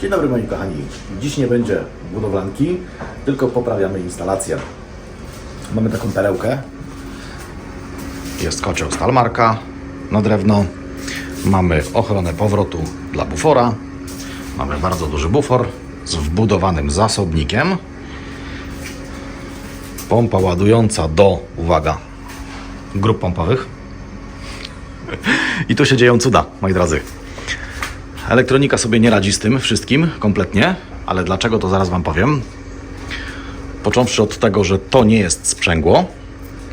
Dzień dobry moi kochani. Dziś nie będzie budowlanki, tylko poprawiamy instalację. Mamy taką perełkę. Jest kocioł Stalmarka na drewno. Mamy ochronę powrotu dla bufora. Mamy bardzo duży bufor z wbudowanym zasobnikiem. Pompa ładująca do, uwaga, grup pompowych. I tu się dzieją cuda, moi drodzy. Elektronika sobie nie radzi z tym wszystkim kompletnie, ale dlaczego to zaraz Wam powiem. Począwszy od tego, że to nie jest sprzęgło,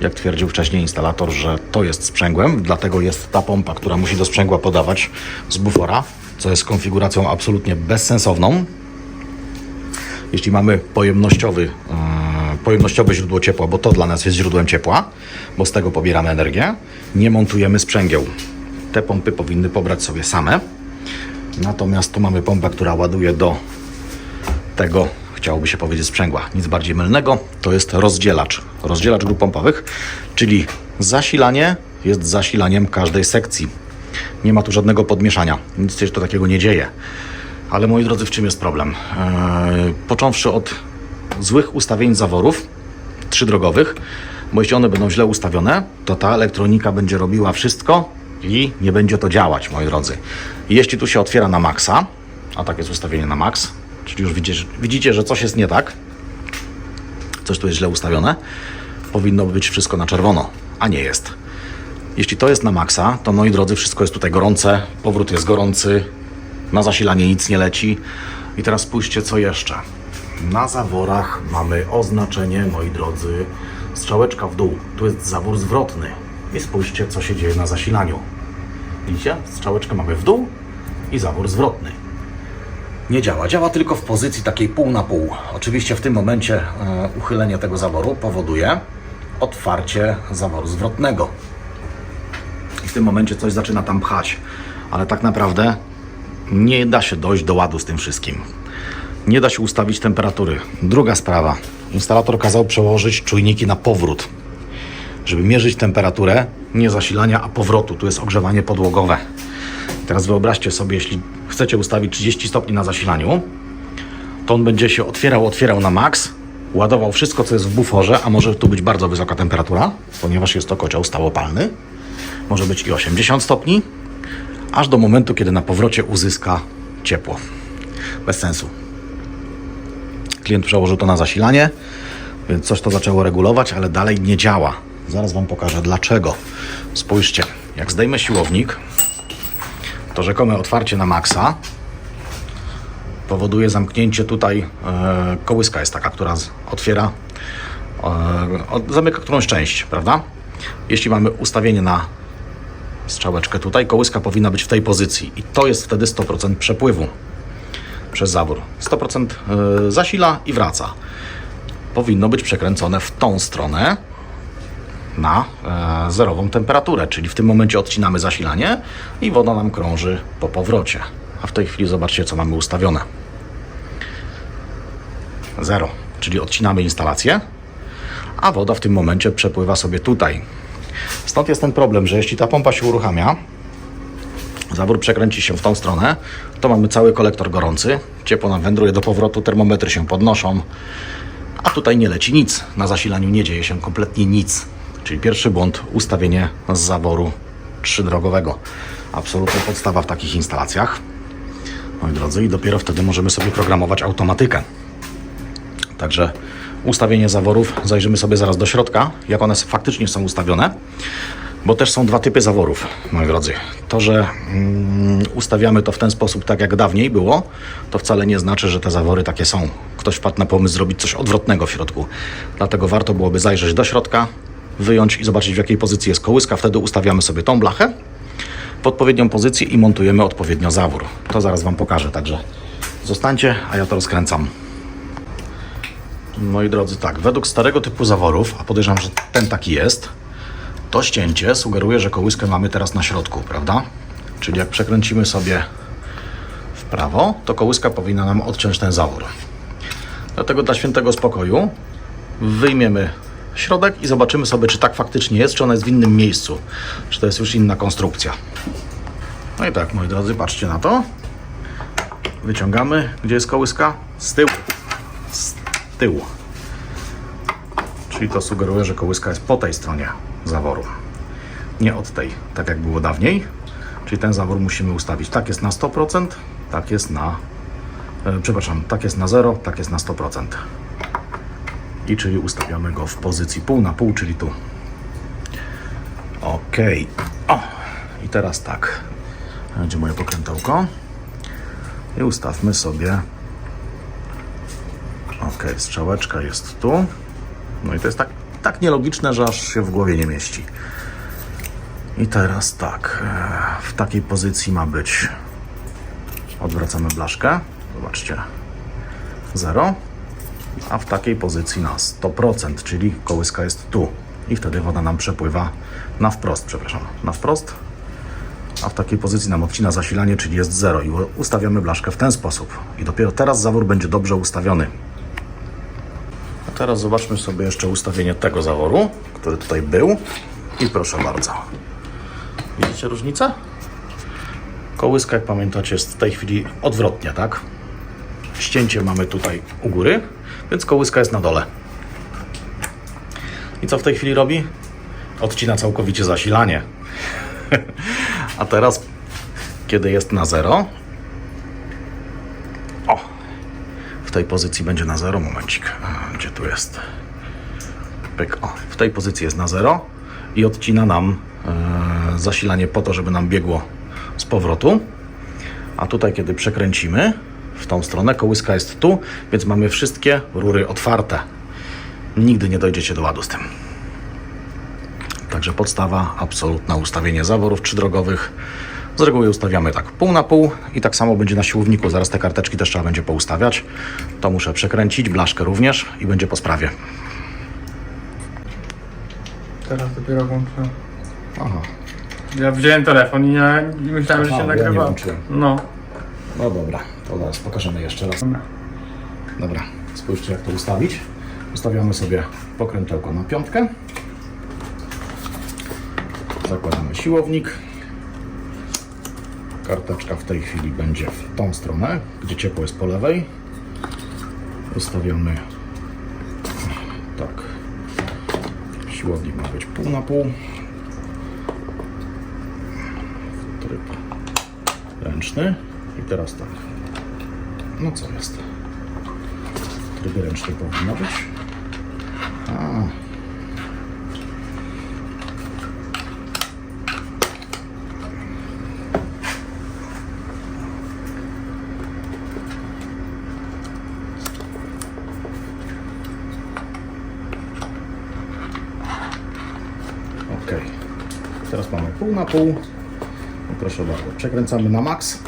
jak twierdził wcześniej instalator, że to jest sprzęgłem, dlatego jest ta pompa, która musi do sprzęgła podawać z bufora, co jest konfiguracją absolutnie bezsensowną. Jeśli mamy pojemnościowy, e, pojemnościowe źródło ciepła, bo to dla nas jest źródłem ciepła, bo z tego pobieramy energię, nie montujemy sprzęgieł. Te pompy powinny pobrać sobie same. Natomiast tu mamy pompę, która ładuje do tego, chciałoby się powiedzieć sprzęgła. Nic bardziej mylnego. To jest rozdzielacz. Rozdzielacz grup pompowych, czyli zasilanie jest zasilaniem każdej sekcji. Nie ma tu żadnego podmieszania. Nic się to takiego nie dzieje. Ale moi drodzy, w czym jest problem? Eee, począwszy od złych ustawień zaworów trzydrogowych, bo jeśli one będą źle ustawione, to ta elektronika będzie robiła wszystko i nie będzie to działać, moi drodzy. Jeśli tu się otwiera na maksa, a tak jest ustawienie na max, czyli już widzicie, widzicie, że coś jest nie tak, coś tu jest źle ustawione, powinno być wszystko na czerwono, a nie jest. Jeśli to jest na maksa, to moi drodzy, wszystko jest tutaj gorące, powrót jest gorący, na zasilanie nic nie leci. I teraz spójrzcie, co jeszcze. Na zaworach mamy oznaczenie, moi drodzy, strzałeczka w dół. Tu jest zawór zwrotny. I spójrzcie, co się dzieje na zasilaniu. Widzicie? Strzałeczkę mamy w dół i zawór zwrotny. Nie działa. Działa tylko w pozycji takiej pół na pół. Oczywiście w tym momencie e, uchylenie tego zaworu powoduje otwarcie zaworu zwrotnego. I w tym momencie coś zaczyna tam pchać. Ale tak naprawdę nie da się dojść do ładu z tym wszystkim. Nie da się ustawić temperatury. Druga sprawa. Instalator kazał przełożyć czujniki na powrót, żeby mierzyć temperaturę nie zasilania, a powrotu. Tu jest ogrzewanie podłogowe. Teraz wyobraźcie sobie, jeśli chcecie ustawić 30 stopni na zasilaniu, to on będzie się otwierał, otwierał na maks, ładował wszystko, co jest w buforze, a może tu być bardzo wysoka temperatura, ponieważ jest to kocioł stałopalny. Może być i 80 stopni, aż do momentu, kiedy na powrocie uzyska ciepło. Bez sensu. Klient przełożył to na zasilanie, więc coś to zaczęło regulować, ale dalej nie działa. Zaraz Wam pokażę dlaczego. Spójrzcie, jak zdejmę siłownik, to rzekome otwarcie na maksa powoduje zamknięcie tutaj, e, kołyska jest taka, która otwiera, e, zamyka którąś część, prawda? Jeśli mamy ustawienie na strzałeczkę tutaj, kołyska powinna być w tej pozycji i to jest wtedy 100% przepływu przez zawór. 100% e, zasila i wraca. Powinno być przekręcone w tą stronę na e, zerową temperaturę, czyli w tym momencie odcinamy zasilanie i woda nam krąży po powrocie. A w tej chwili zobaczcie, co mamy ustawione. Zero, czyli odcinamy instalację, a woda w tym momencie przepływa sobie tutaj. Stąd jest ten problem, że jeśli ta pompa się uruchamia, zawór przekręci się w tą stronę, to mamy cały kolektor gorący, ciepło nam wędruje do powrotu, termometry się podnoszą, a tutaj nie leci nic. Na zasilaniu nie dzieje się kompletnie nic. Czyli pierwszy błąd, ustawienie zaworu trzydrogowego. Absolutnie podstawa w takich instalacjach. Moi drodzy, i dopiero wtedy możemy sobie programować automatykę. Także ustawienie zaworów, zajrzymy sobie zaraz do środka, jak one faktycznie są ustawione, bo też są dwa typy zaworów, moi drodzy. To, że mm, ustawiamy to w ten sposób, tak jak dawniej było, to wcale nie znaczy, że te zawory takie są. Ktoś wpadł na pomysł zrobić coś odwrotnego w środku. Dlatego warto byłoby zajrzeć do środka, wyjąć i zobaczyć w jakiej pozycji jest kołyska. Wtedy ustawiamy sobie tą blachę w odpowiednią pozycję i montujemy odpowiednio zawór. To zaraz Wam pokażę, także zostańcie, a ja to rozkręcam. Moi drodzy, tak, według starego typu zaworów, a podejrzewam, że ten taki jest, to ścięcie sugeruje, że kołyskę mamy teraz na środku, prawda? Czyli jak przekręcimy sobie w prawo, to kołyska powinna nam odciąć ten zawór. Dlatego dla świętego spokoju wyjmiemy środek i zobaczymy sobie, czy tak faktycznie jest, czy ona jest w innym miejscu, czy to jest już inna konstrukcja. No i tak, moi drodzy, patrzcie na to. wyciągamy. Gdzie jest kołyska? Z tyłu. Z tyłu. Czyli to sugeruje, że kołyska jest po tej stronie zaworu. Nie od tej, tak jak było dawniej. Czyli ten zawór musimy ustawić. Tak jest na 100%, tak jest na. E, przepraszam, tak jest na 0, tak jest na 100%. I czyli ustawiamy go w pozycji pół na pół, czyli tu. Ok. O! I teraz tak. Będzie moje pokrętełko. I ustawmy sobie. Ok, strzałeczka jest tu. No i to jest tak, tak nielogiczne, że aż się w głowie nie mieści. I teraz tak. e, W takiej pozycji ma być. Odwracamy blaszkę. Zobaczcie. 0. A w takiej pozycji na 100%, czyli kołyska jest tu. I wtedy woda nam przepływa na wprost, przepraszam, na wprost. A w takiej pozycji nam odcina zasilanie, czyli jest 0. I ustawiamy blaszkę w ten sposób. I dopiero teraz zawór będzie dobrze ustawiony. A teraz zobaczmy sobie jeszcze ustawienie tego zaworu, który tutaj był. I proszę bardzo. Widzicie różnicę? Kołyska, jak pamiętacie, jest w tej chwili odwrotnie, tak? Ścięcie mamy tutaj u góry, więc kołyska jest na dole. I co w tej chwili robi? Odcina całkowicie zasilanie. A teraz, kiedy jest na zero, o, w tej pozycji będzie na zero, momencik, gdzie tu jest? Pyk, o, w tej pozycji jest na zero i odcina nam e, zasilanie po to, żeby nam biegło z powrotu. A tutaj, kiedy przekręcimy w tą stronę, kołyska jest tu, więc mamy wszystkie rury otwarte. Nigdy nie dojdziecie do ładu z tym. Także podstawa, absolutna ustawienie zaworów trzydrogowych. Z reguły ustawiamy tak pół na pół i tak samo będzie na siłowniku. Zaraz te karteczki też trzeba będzie poustawiać. To muszę przekręcić, blaszkę również i będzie po sprawie. Teraz dopiero włączę. Aha, Ja wziąłem telefon i ja i myślałem, że się ja nie nagrywa. włączyłem. No. No dobra, to zaraz pokażemy jeszcze raz. Dobra, spójrzcie jak to ustawić. Ustawiamy sobie pokrętełko na piątkę. Zakładamy siłownik. Karteczka w tej chwili będzie w tą stronę, gdzie ciepło jest po lewej. Ustawiamy tak. Siłownik ma być pół na pół. Tryb ręczny. I teraz tak. No co jest? Tryby ręczny powinno być. A. Ok. Teraz mamy pół na pół. Proszę bardzo, przekręcamy na maks.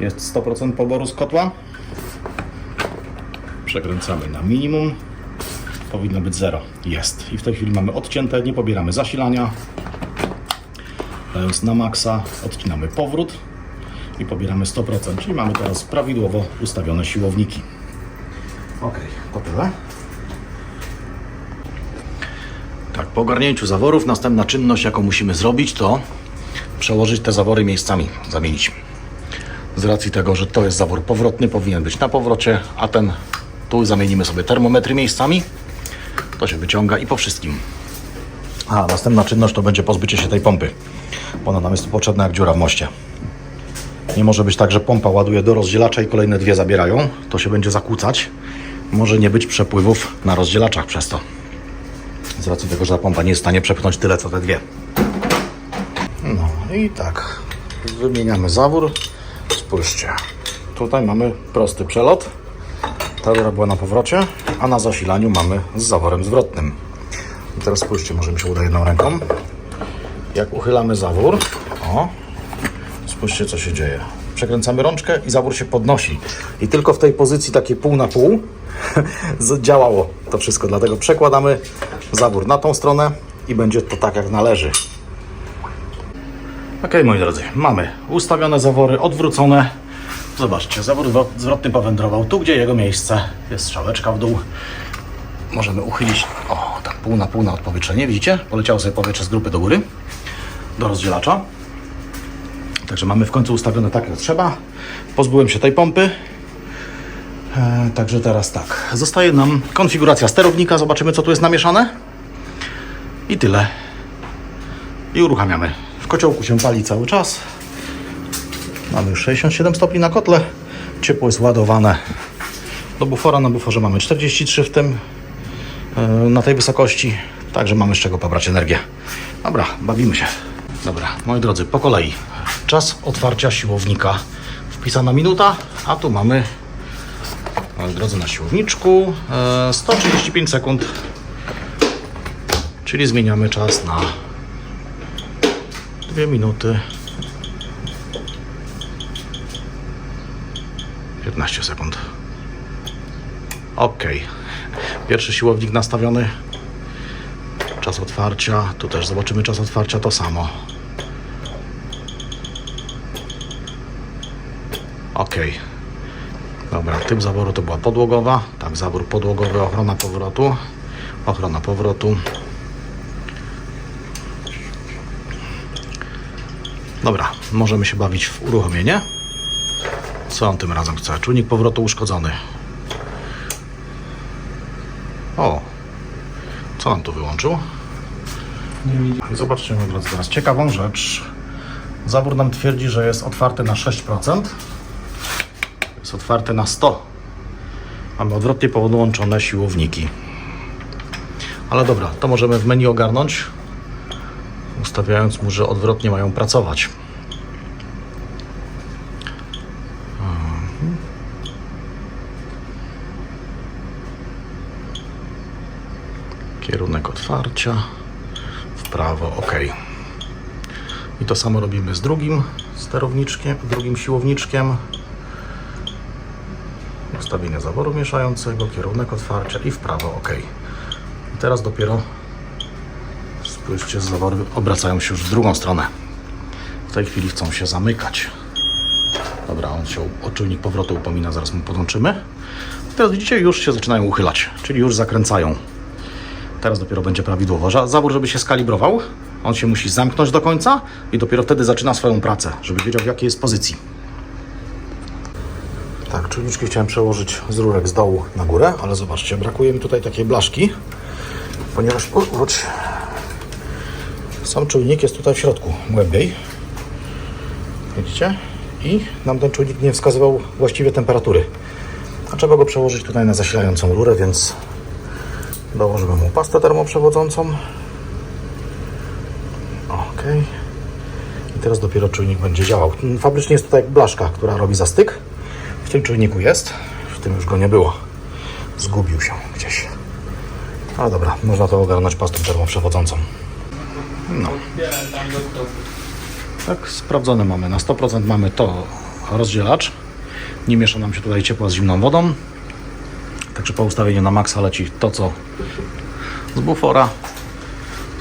Jest 100% poboru z kotła. Przekręcamy na minimum. Powinno być 0. Jest. I w tej chwili mamy odcięte, nie pobieramy zasilania. Dając na maksa, odcinamy powrót i pobieramy 100%. Czyli mamy teraz prawidłowo ustawione siłowniki. Ok, to tyle. Tak, po ogarnięciu zaworów następna czynność, jaką musimy zrobić, to przełożyć te zawory miejscami, zamienić. Z racji tego, że to jest zawór powrotny, powinien być na powrocie, a ten tu zamienimy sobie termometry miejscami. To się wyciąga i po wszystkim. A następna czynność to będzie pozbycie się tej pompy, bo ona nam jest potrzebna jak dziura w moście. Nie może być tak, że pompa ładuje do rozdzielacza i kolejne dwie zabierają. To się będzie zakłócać. Może nie być przepływów na rozdzielaczach przez to. Z racji tego, że ta pompa nie jest w stanie przepchnąć tyle co te dwie. No i tak. Wymieniamy zawór. Spójrzcie. Tutaj mamy prosty przelot. Ta rura była na powrocie, a na zasilaniu mamy z zaworem zwrotnym. I teraz spójrzcie, może mi się uda jedną ręką. Jak uchylamy zawór, o, spójrzcie co się dzieje. Przekręcamy rączkę i zawór się podnosi. I tylko w tej pozycji takiej pół na pół działało to wszystko. Dlatego przekładamy zawór na tą stronę i będzie to tak jak należy. Ok, moi drodzy, mamy ustawione zawory, odwrócone. Zobaczcie, zawór zwro- zwrotny powędrował tu, gdzie jego miejsce. Jest strzałeczka w dół. Możemy uchylić, o, tak pół na pół na odpowietrzenie, widzicie? Poleciało sobie powietrze z grupy do góry, do rozdzielacza. Także mamy w końcu ustawione tak jak trzeba. Pozbyłem się tej pompy. E, także teraz tak. Zostaje nam konfiguracja sterownika. Zobaczymy co tu jest namieszane. I tyle. I uruchamiamy. W kociołku się pali cały czas. Mamy już 67 stopni na kotle. Ciepło jest ładowane do bufora. Na buforze mamy 43 w tym, e, na tej wysokości. Także mamy z czego pobrać energię. Dobra, bawimy się. Dobra, moi drodzy, po kolei. Czas otwarcia siłownika. Wpisana minuta, a tu mamy, moi drodzy, na siłowniczku e, 135 sekund. Czyli zmieniamy czas na 2 minuty 15 sekund. Ok. Pierwszy siłownik nastawiony. Czas otwarcia. Tu też zobaczymy czas otwarcia. To samo. Ok. Dobra, typ zaworu to była podłogowa. Tak, zawór podłogowy, ochrona powrotu. Ochrona powrotu. Dobra, możemy się bawić w uruchomienie. Co on tym razem chce? Czujnik powrotu uszkodzony. O! Co on tu wyłączył? Nie. Zobaczcie, moi drodzy, teraz ciekawą rzecz. Zabór nam twierdzi, że jest otwarty na 6%. Jest otwarty na 100%. Mamy odwrotnie podłączone siłowniki. Ale dobra, to możemy w menu ogarnąć, ustawiając mu, że odwrotnie mają pracować. Mhm. Kierunek otwarcia w prawo, ok. I to samo robimy z drugim sterowniczkiem, drugim siłowniczkiem. Ustawienie zaworu mieszającego, kierunek otwarcia i w prawo, ok. I teraz dopiero spójrzcie, zawory obracają się już w drugą stronę. W tej chwili chcą się zamykać. Dobra, on się o czujnik powrotu upomina, zaraz mu podłączymy. Teraz widzicie, już się zaczynają uchylać, czyli już zakręcają. Teraz dopiero będzie prawidłowo. Zawór, żeby się skalibrował, on się musi zamknąć do końca i dopiero wtedy zaczyna swoją pracę, żeby wiedział w jakiej jest pozycji. Tak, czujniczki chciałem przełożyć z rurek z dołu na górę, ale zobaczcie, brakuje mi tutaj takiej blaszki, ponieważ o, sam czujnik jest tutaj w środku, głębiej. Widzicie? I nam ten czujnik nie wskazywał właściwie temperatury. A trzeba go przełożyć tutaj na zasilającą rurę, więc Dołożymy mu pastę termoprzewodzącą. Ok. I teraz dopiero czujnik będzie działał. Fabrycznie jest tutaj blaszka, która robi zastyk. W tym czujniku jest. W tym już go nie było. Zgubił się gdzieś. Ale dobra, można to ogarnąć pastą termoprzewodzącą. No. Tak, sprawdzone mamy. Na 100% mamy to rozdzielacz. Nie miesza nam się tutaj ciepła z zimną wodą. Także po ustawieniu na maksa leci to, co z bufora.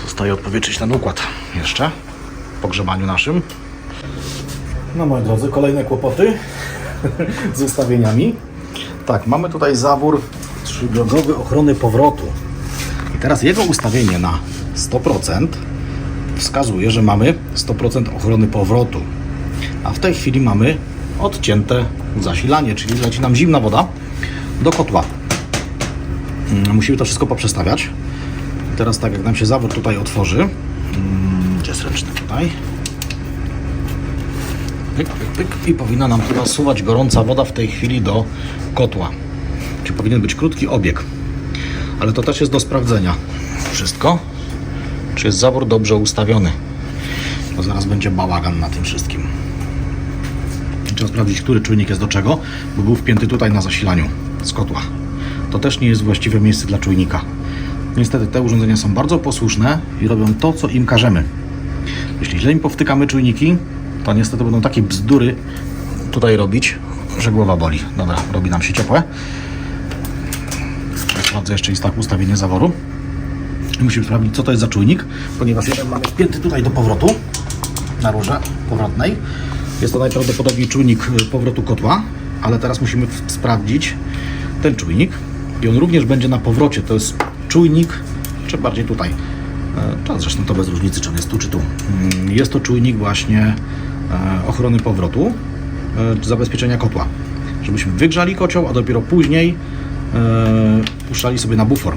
Zostaje odpowietrzyć ten układ jeszcze po grzebaniu naszym. No moi drodzy, kolejne kłopoty z ustawieniami. Tak, mamy tutaj zawór trzydrogowy ochrony powrotu. I teraz jego ustawienie na 100% wskazuje, że mamy 100% ochrony powrotu. A w tej chwili mamy odcięte zasilanie, czyli leci nam zimna woda do kotła. Mm, Musimy to wszystko poprzestawiać. Teraz tak jak nam się zawór tutaj otworzy, mm, gdzie jest ręczny tutaj, pyk, pyk, pyk, i powinna nam tu nasuwać gorąca woda w tej chwili do kotła. Czyli powinien być krótki obieg. Ale to też jest do sprawdzenia. Wszystko. Czy jest zawór dobrze ustawiony. Bo zaraz będzie bałagan na tym wszystkim. Trzeba sprawdzić, który czujnik jest do czego, bo był wpięty tutaj na zasilaniu z kotła. To też nie jest właściwe miejsce dla czujnika. Niestety te urządzenia są bardzo posłuszne i robią to, co im każemy. Jeśli źle im powtykamy czujniki, to niestety będą takie bzdury tutaj robić, że głowa boli. Dobra, robi nam się ciepłe. Sprawdzę jeszcze jest tak ustawienie zaworu. Musimy sprawdzić, co to jest za czujnik, ponieważ jeden mamy wpięty tutaj do powrotu na rurze powrotnej. Jest to najprawdopodobniej czujnik y, powrotu kotła, ale teraz musimy sprawdzić ten czujnik i on również będzie na powrocie. To jest czujnik, czy bardziej tutaj. E, Czas zresztą to bez różnicy, czy on jest tu, czy tu. Mm, Jest to czujnik właśnie e, ochrony powrotu, e, zabezpieczenia kotła. Żebyśmy wygrzali kocioł, a dopiero później puszczali sobie na bufor.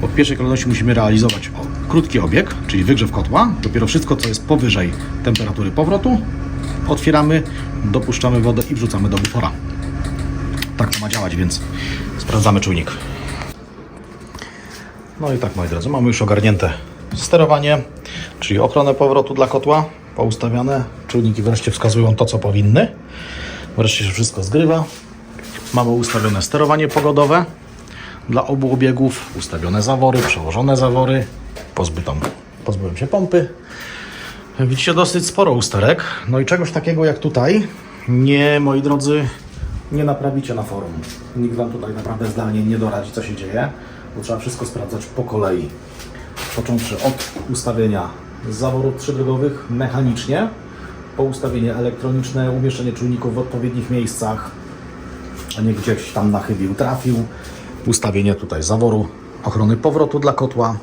Bo w pierwszej kolejności musimy realizować krótki obieg, czyli wygrzew kotła. Dopiero wszystko, co jest powyżej temperatury powrotu, otwieramy, dopuszczamy wodę i wrzucamy do bufora. Tak to ma działać, więc sprawdzamy czujnik. No i tak, moi drodzy, mamy już ogarnięte sterowanie, czyli ochronę powrotu dla kotła, poustawiane. Czujniki wreszcie wskazują to, co powinny. Wreszcie się wszystko zgrywa. Mamy ustawione sterowanie pogodowe dla obu obiegów, ustawione zawory, przełożone zawory, pozbytą, pozbyłem się pompy. Widzicie dosyć sporo usterek. No i czegoś takiego jak tutaj nie, moi drodzy, nie naprawicie na forum. Nikt Wam tutaj naprawdę zdalnie nie doradzi, co się dzieje, bo trzeba wszystko sprawdzać po kolei. Począwszy od ustawienia zaworów trzydrogowych mechanicznie, po ustawienie elektroniczne, umieszczenie czujników w odpowiednich miejscach, a nie gdzieś tam na trafił. Ustawienie tutaj zaworu ochrony powrotu dla kotła.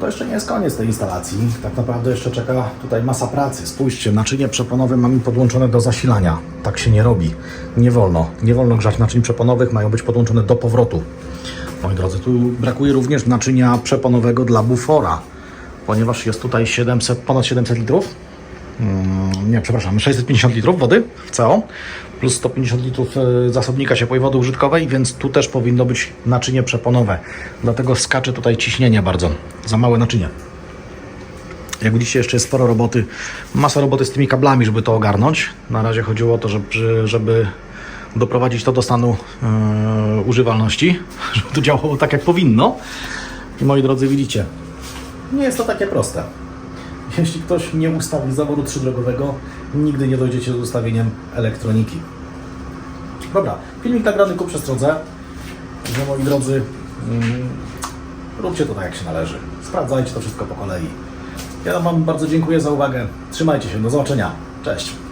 To jeszcze nie jest koniec tej instalacji. Tak naprawdę jeszcze czeka tutaj masa pracy. Spójrzcie, naczynie przeponowe mamy podłączone do zasilania. Tak się nie robi. Nie wolno. Nie wolno grzać naczyń przeponowych, mają być podłączone do powrotu. Moi drodzy, tu brakuje również naczynia przeponowego dla bufora, ponieważ jest tutaj 700, ponad 700 litrów nie, przepraszam, 650 litrów wody w CO, plus 150 litrów e, zasobnika ciepłej wody użytkowej, więc tu też powinno być naczynie przeponowe. Dlatego skacze tutaj ciśnienie bardzo, za małe naczynie. Jak widzicie, jeszcze jest sporo roboty, masa roboty z tymi kablami, żeby to ogarnąć. Na razie chodziło o to, żeby, żeby doprowadzić to do stanu e, używalności, żeby to działało tak, jak powinno. I moi drodzy, widzicie, nie jest to takie proste. Jeśli ktoś nie ustawi zaworu trzydrogowego, nigdy nie dojdziecie z ustawieniem elektroniki. Dobra, filmik nagrany ku przestrodze. Że moi drodzy, mm, róbcie to tak jak się należy. Sprawdzajcie to wszystko po kolei. Ja Wam bardzo dziękuję za uwagę. Trzymajcie się, do zobaczenia. Cześć.